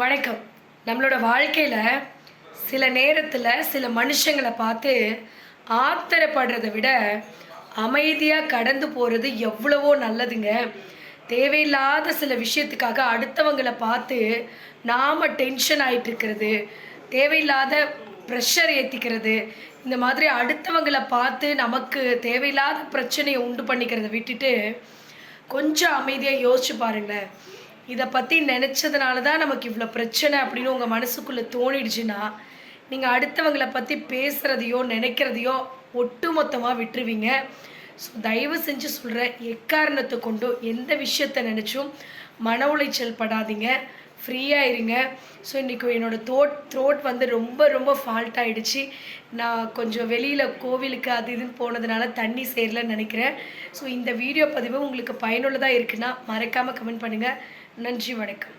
வணக்கம். நம்மளோட வாழ்க்கையில் சில நேரத்தில் சில மனுஷங்களை பார்த்து ஆத்திரப்படுறதை விட அமைதியாக கடந்து போகிறது எவ்வளவோ நல்லதுங்க. தேவையில்லாத சில விஷயத்துக்காக அடுத்தவங்களை பார்த்து நாம் டென்ஷன் ஆகிட்டு இருக்கிறது தேவையில்லாத ப்ரெஷர் ஏற்றிக்கிறது இந்த மாதிரி அடுத்தவங்களை பார்த்து நமக்கு தேவையில்லாத பிரச்சனையை உண்டு பண்ணிக்கிறத விட்டுட்டு கொஞ்சம் அமைதியாக யோசிச்சு பாருங்களேன். இதை பற்றி நினச்சதுனால தான் நமக்கு இவ்வளோ பிரச்சனை அப்படின்னு உங்கள் மனசுக்குள்ளே தோணிடுச்சுன்னா நீங்கள் அடுத்தவங்களை பற்றி பேசுகிறதையோ நினைக்கிறதையோ ஒட்டுமொத்தமாக விட்டுருவீங்க. ஸோ தயவு செஞ்சு சொல்கிற எக்காரணத்தை கொண்டும் எந்த விஷயத்தை நினச்சும் மன உளைச்சல் படாதீங்க. ஃப்ரீயாக இருங்க ஸோ இன்றைக்கி என்னோடய தோட் த்ரோட் வந்து ரொம்ப ரொம்ப ஃபால்ட் ஆகிடுச்சு நான் கொஞ்சம் வெளியில் கோவிலுக்கு அது இதுன்னு போனதுனால தண்ணி சேரலன்னு நினைக்கிறேன். ஸோ இந்த வீடியோ பதிவு உங்களுக்கு பயனுள்ளதாக இருக்குன்னா மறக்காமல் கமெண்ட் பண்ணுங்கள் நன்றி வணக்கம்.